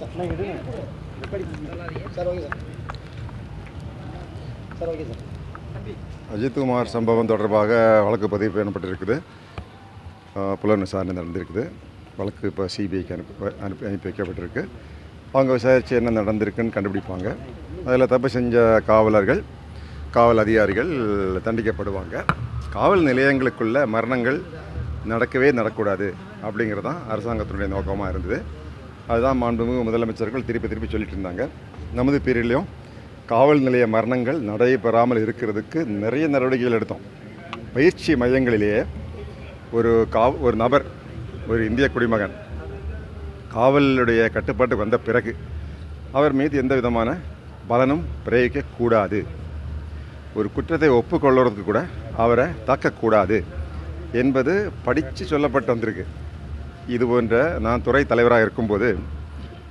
Sir நான் எடுங்க sir okay sir sir okay sir Ajithkumar சம்பவம் தொடர்பாக வழக்கு பதிவு பண்ணப்பட்டிருக்குது புலன் விசாரணை நடந்திருக்குது. வழக்கு இப்போ சிபிஐக்கு அனுப்பி அனுப்பி அனுப்பி வைக்கப்பட்டிருக்கு. அவங்க விசாரித்து என்ன நடந்திருக்குன்னு கண்டுபிடிப்பாங்க. அதில் தப்பு செஞ்ச காவலர்கள் காவல் அதிகாரிகள் தண்டிக்கப்படுவாங்க. காவல் நிலையங்களுக்குள்ள மரணங்கள் நடக்கவே நடக்கூடாது அப்படிங்கிறது தான் அரசாங்கத்தினுடைய நோக்கமாக இருந்தது. அதுதான் மாண்புமிகு முதலமைச்சர்கள் திருப்பி திருப்பி சொல்லிட்டு இருந்தாங்க நமது பீரியட்லேயும் காவல் நிலைய மரணங்கள் நடைபெறாமல் இருக்கிறதுக்கு நிறைய நடவடிக்கைகள் எடுத்தோம். பயிற்சி மையங்களிலேயே ஒரு காவ் ஒரு நபர் ஒரு இந்திய குடிமகன் காவலுடைய கட்டுப்பாட்டுக்கு வந்த பிறகு அவர் மீது எந்த விதமான பலனும் பிரயோகிக்கக்கூடாது. ஒரு குற்றத்தை ஒப்புக்கொள்ளுறதுக்கு கூட அவரை தாக்கக்கூடாது என்பது படித்து சொல்லப்பட்டு வந்திருக்கு. இது போன்ற நான் துறை தலைவராக இருக்கும்போது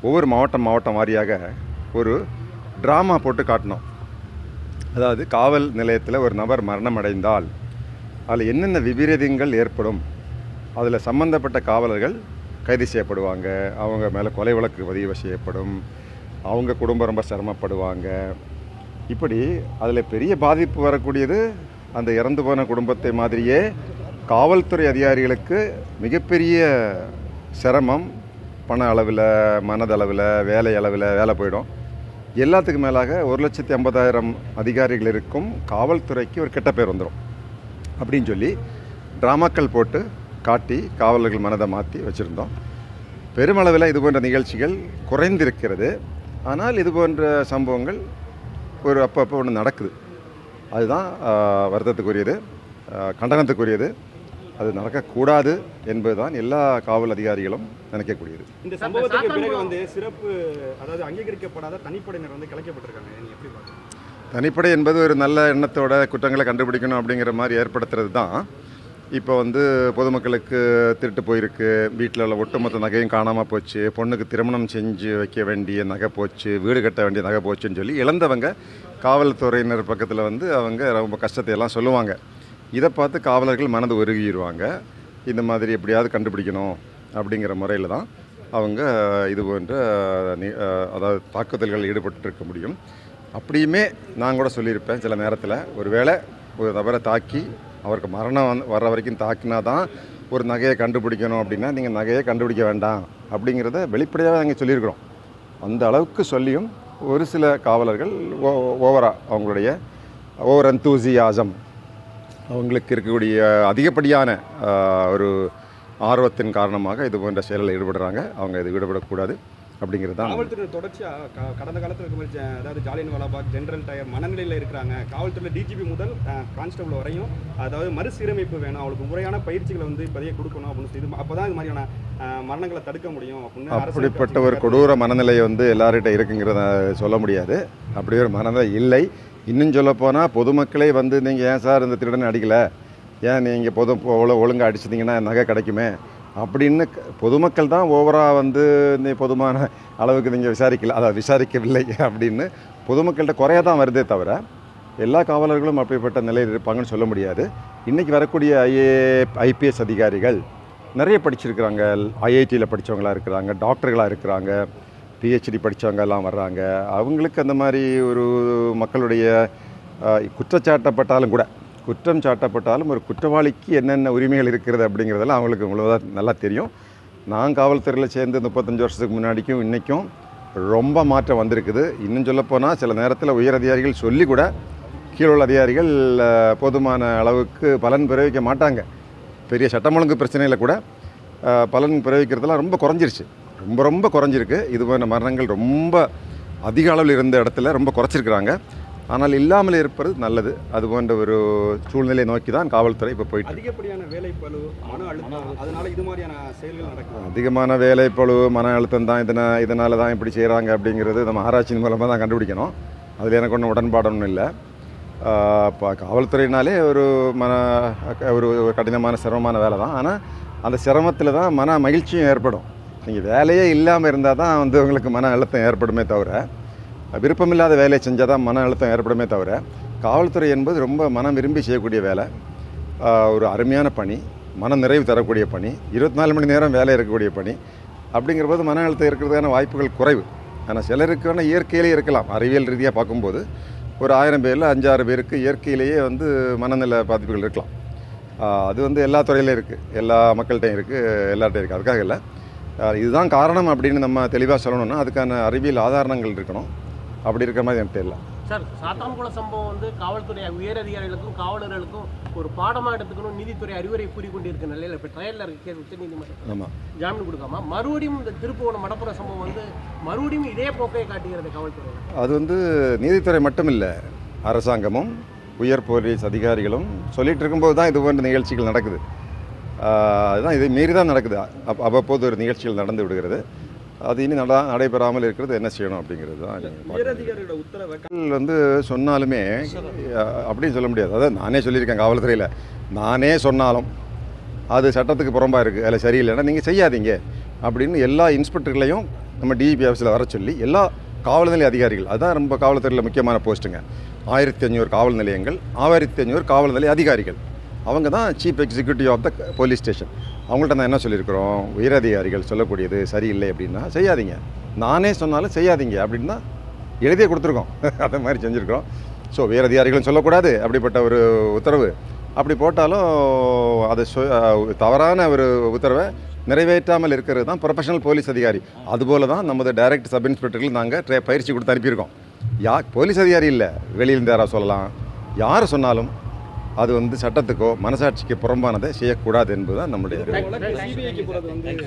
ஒவ்வொரு மாவட்டம் மாவட்டம் வாரியாக ஒரு ட்ராமா போட்டு காட்டினோம். அதாவது காவல் நிலையத்தில் ஒரு நபர் மரணம் அடைந்தால் அதில் என்னென்ன விபரீதங்கள் ஏற்படும் அதில் சம்பந்தப்பட்ட காவலர்கள் கைது செய்யப்படுவாங்க அவங்க மேலே கொலை வழக்கு பதிவு செய்யப்படும் அவங்க குடும்பம் ரொம்ப சிரமப்படுவாங்க. இப்படி அதில் பெரிய பாதிப்பு வரக்கூடியது அந்த இறந்து போன குடும்பத்தை மாதிரியே காவல்துறை அதிகாரிகளுக்கு மிகப்பெரிய சிரமம் பண அளவில் மனதளவில் வேலை அளவில் வேலை போயிடும். எல்லாத்துக்கும் மேலாக ஒரு லட்சத்தி ஐம்பதாயிரம் அதிகாரிகள் இருக்கும் காவல்துறைக்கு ஒரு கெட்ட பேர் வந்துடும் அப்படின்னு சொல்லி ட்ராமாக்கள் போட்டு காட்டி காவலர்கள் மனதை மாற்றி வச்சுருந்தோம். பெருமளவில் இது போன்ற நிகழ்ச்சிகள் குறைந்திருக்கிறது. ஆனால் இது போன்ற சம்பவங்கள் ஒரு அப்பப்போ ஒன்று நடக்குது. அதுதான் வருத்தத்துக்குரியது கண்டனத்துக்குரியது. அது நடக்கக்கூடாது என்பதுதான் எல்லா காவல் அதிகாரிகளும் நினைக்கக்கூடியது. இந்த சம்பவத்துக்கு பிறகு வந்து சிறப்பு அதாவது அங்கீகரிக்கப்படாத தனிப்படையினர் வந்து கலைக்கப்பட்டிருக்காங்க. தனிப்படை என்பது ஒரு நல்ல எண்ணத்தோட குற்றங்களை கண்டுபிடிக்கணும் அப்படிங்கிற மாதிரி ஏற்படுத்துறது தான். இப்போ வந்து பொதுமக்களுக்கு திருட்டு போயிருக்கு. வீட்டில் உள்ள ஒட்டுமொத்த நகையும் காணாமல் போச்சு. பொண்ணுக்கு திருமணம் செஞ்சு வைக்க வேண்டிய நகை போச்சு. வீடு கட்ட வேண்டிய நகை போச்சுன்னு சொல்லி இழந்தவங்க காவல்துறையினர் பக்கத்தில் வந்து அவங்க ரொம்ப கஷ்டத்தை எல்லாம் சொல்லுவாங்க. இதை பார்த்து காவலர்கள் மனது உருகிடுவாங்க இந்த மாதிரி எப்படியாவது கண்டுபிடிக்கணும் அப்படிங்கிற முறையில் தான் அவங்க இது போன்ற அதாவது தாக்குதல்கள் ஈடுபட்டிருக்க முடியும். அப்படியுமே நான் கூட சொல்லியிருப்பேன் சில நேரத்தில் ஒருவேளை ஒரு நபரை தாக்கி அவருக்கு மரணம் வந்து வர்ற வரைக்கும் தாக்கினா தான் ஒரு நகையை கண்டுபிடிக்கணும் அப்படின்னா நீங்கள் நகையை கண்டுபிடிக்க வேண்டாம் அப்படிங்கிறத வெளிப்படையாக நாங்கள் சொல்லியிருக்கிறோம். அந்த அளவுக்கு சொல்லியும் ஒரு சில காவலர்கள் ஓ ஓவராக அவங்களுடைய ஓவர் அந்தூசியாசம் அவங்களுக்கு இருக்கக்கூடிய அதிகப்படியான ஒரு ஆர்வத்தின் காரணமாக இது போன்ற செயலில் ஈடுபடுறாங்க. அவங்க இது ஈடுபடக்கூடாது. அப்படிங்கிறது தான் காவல்துறை தொடர்ச்சியா க- கடந்த காலத்தில் இருக்க மாதிரி அதாவது ஜாலியன் வாலாபாக் ஜெனரல் டயர் மனநிலையில் இருக்கிறாங்க. காவல்துறை டிஜிபி முதல் கான்ஸ்டபிள் வரையும் அதாவது மறுசீரமைப்பு வேணும். அவளுக்கு முறையான பயிற்சிகளை வந்து இப்போதைய கொடுக்கணும் அப்படின்னு சொல்லி அப்பதான் இது மாதிரியான மரணங்களை தடுக்க முடியும் அப்படின்னு அப்படிப்பட்ட ஒரு கொடூர மனநிலை வந்து எல்லார்கிட்ட இருக்குங்கிறத சொல்ல முடியாது. அப்படி ஒரு மனநிலை இல்லை. இன்னும் சொல்லப்போனால் பொதுமக்களே வந்து நீங்கள் ஏன் சார் இந்த திருடனை அடிக்கலை? ஏன் நீங்கள் பொது ஒழு ஒழுங்காக அடிச்சிட்டிங்கன்னா நகை கிடைக்குமே? அப்படின்னு பொதுமக்கள் தான் ஓவராக வந்து இந்த பொதுமான அளவுக்கு நீங்கள் விசாரிக்கல அதை விசாரிக்கவில்லை அப்படின்னு பொதுமக்கள்கிட்ட குறைய தான் வருதே தவிர எல்லா காவலர்களும் அப்படிப்பட்ட நிலையில் இருப்பாங்கன்னு சொல்ல முடியாது. இன்றைக்கி வரக்கூடிய ஐஏ ஐபிஎஸ் அதிகாரிகள் நிறைய படிச்சிருக்கிறாங்க. ஐஐடியில் படித்தவங்களா இருக்கிறாங்க டாக்டர்களாக இருக்கிறாங்க. பிஹெச்டி படித்தவங்க எல்லாம் வர்றாங்க. அவங்களுக்கு அந்த மாதிரி ஒரு மக்களுடைய குற்றச்சாட்டப்பட்டாலும் கூட குற்றம் சாட்டப்பட்டாலும் ஒரு குற்றவாளிக்கு என்னென்ன உரிமைகள் இருக்கிறது அப்படிங்கிறதெல்லாம் அவங்களுக்கு முழுவதாக நல்லா தெரியும். நான் காவல்துறையில் சேர்ந்து முப்பத்தஞ்சு வருஷத்துக்கு முன்னாடிக்கும் இன்றைக்கும் ரொம்ப மாற்றம் வந்திருக்குது. இன்னும் சொல்லப்போனால் சில நேரத்தில் உயர் அதிகாரிகள் சொல்லி கூட கீழுள்ள அதிகாரிகள் போதுமான அளவுக்கு பலன் பிறவிக்க மாட்டாங்க. பெரிய சட்டம் ஒழுங்கு பிரச்சனையில் கூட பலன் பிறவிக்கிறதுலாம் ரொம்ப குறைஞ்சிருச்சு. ரொம்ப ரொம்ப குறைஞ்சிருக்கு. இது போன்ற மரணங்கள் ரொம்ப அதிக அளவில் இருந்த இடத்துல ரொம்ப குறைச்சிருக்கிறாங்க. ஆனால் இல்லாமல் இருப்பது நல்லது. அது போன்ற ஒரு சூழ்நிலையை நோக்கி தான் காவல்துறை இப்போ போயிட்டு. அதிகப்படியான வேலைப்பளு மன அழுத்தம் அதனால இது மாதிரியான செயல்கள் நடக்கும் அதிகமான வேலைப்பளு மன அழுத்தம் தான் இதனா இதனால தான் இப்படி செய்கிறாங்க அப்படிங்கிறது நம்ம ஆராய்ச்சியின் மூலமாக தான் கண்டுபிடிக்கணும். அதில் எனக்கு ஒன்றும் உடன்பாடு ஒன்றும் இல்லை. இப்போ காவல்துறையினாலே ஒரு மன ஒரு கடினமான சிரமமான வேலை தான். ஆனால் அந்த சிரமத்தில் தான் மன மகிழ்ச்சியும் ஏற்படும். நீங்கள் வேலையே இல்லாமல் இருந்தால் தான் வந்து உங்களுக்கு மன அழுத்தம் ஏற்படுமே தவிர விருப்பமில்லாத வேலையை செஞ்சால் தான் மன அழுத்தம் ஏற்படுமே தவிர காவல்துறை என்பது ரொம்ப மனம் விரும்பி செய்யக்கூடிய வேலை. ஒரு அருமையான பணி மன நிறைவு தரக்கூடிய பணி இருபத்தி நாலு மணி நேரம் வேலை இருக்கக்கூடிய பணி அப்படிங்கிற போது மன அழுத்தம் இருக்கிறதுக்கான வாய்ப்புகள் குறைவு. ஆனால் சிலருக்கு வேணால் இயற்கையிலே இருக்கலாம். அறிவியல் ரீதியாக பார்க்கும்போது ஒரு ஆயிரம் பேரில் அஞ்சாறு பேருக்கு இயற்கையிலேயே வந்து மனநல பாதிப்புகள் இருக்கலாம். அது வந்து எல்லா துறையிலையும் இருக்குது எல்லா மக்கள்கிட்டையும் இருக்குது எல்லார்ட்டையும் இருக்குது அதுக்காக இல்லை. இதுதான் காரணம் அப்படின்னு நம்ம தெளிவாக சொல்லணும்னா அதுக்கான அறிவியல் ஆதாரணங்கள் இருக்கணும். அப்படி இருக்கிற மாதிரி எனக்கு தெரியல. சார் சாத்தான்குள சம்பவம் வந்து காவல்துறை உயர் அதிகாரிகளுக்கும் காவலர்களுக்கும் ஒரு பாடமா எடுத்துக்கணும் நீதித்துறை அறிவுரை கூறிக்கொண்டிருக்க நிலையில் இப்போ ட்ரையலில் இருக்க உச்சநீதிமன்றம் ஆமாம் ஜாமீன் கொடுக்காம மறுபடியும் இந்த திருப்புவனம் மடப்புற சம்பவம் வந்து மறுபடியும் இதே போக்கை காட்டுகிறது காவல்துறை அது வந்து நீதித்துறை மட்டும் இல்லை அரசாங்கமும் உயர் போலீஸ் அதிகாரிகளும் சொல்லிட்டு இருக்கும்போது தான் இது போன்ற நிகழ்ச்சிகள் நடக்குது. அதுதான் இதை மீறி தான் நடக்குது. அப் அவ்வப்போது ஒரு நிகழ்ச்சிகள் நடந்து விடுகிறது. அது இனி நட நடைபெறாமல் இருக்கிறது என்ன செய்யணும் அப்படிங்கிறது தான் வந்து சொன்னாலுமே அப்படின்னு சொல்ல முடியாது. அதாவது நானே சொல்லியிருக்கேன் காவல்துறையில். நானே சொன்னாலும் அது சட்டத்துக்கு புறம்பாக இருக்குது அதில் சரியில்லைன்னா நீங்கள் செய்யாதீங்க அப்படின்னு எல்லா இன்ஸ்பெக்டர்களையும் நம்ம டிஇபி ஆஃபீஸில் வர சொல்லி எல்லா காவல் நிலைய அதிகாரிகள் அதுதான் ரொம்ப காவல்துறையில் முக்கியமான போஸ்ட்டுங்க ஆயிரத்தி அஞ்சூறு காவல் நிலையங்கள் ஆயிரத்தி அஞ்சூறு காவல் நிலைய அதிகாரிகள். அவங்க தான் chief executive of the police station அவங்கள்ட்ட நான் என்ன சொல்லியிருக்கிறோம்? உயரதிகாரிகள் சொல்லக்கூடியது சரியில்லை அப்படின்னா செய்யாதீங்க. நானே சொன்னாலும் செய்யாதீங்க அப்படின்னா எழுதியே கொடுத்துருக்கோம். அதை மாதிரி செஞ்சுருக்கிறோம். ஸோ வேறு அதிகாரிகளும் சொல்லக்கூடாது அப்படிப்பட்ட ஒரு உத்தரவு. அப்படி போட்டாலும் அது தவறான ஒரு உத்தரவை நிறைவேற்றாமல் இருக்கிறது தான் ப்ரொஃபஷனல் போலீஸ் அதிகாரி. அதுபோல தான் நமது டைரக்ட் சப் இன்ஸ்பெக்டர்கள் நாங்கள் ட்ரே பயிற்சி கொடுத்து அனுப்பியிருக்கோம். யா போலீஸ் அதிகாரி இல்லை. வெளியிலிருந்து யாராவது சொல்லலாம். யார் சொன்னாலும் அது வந்து சட்டத்துக்கோ மனசாட்சிக்கு புறம்பானதை செய்யக்கூடாது என்பதுதான் நம்முடைய வந்து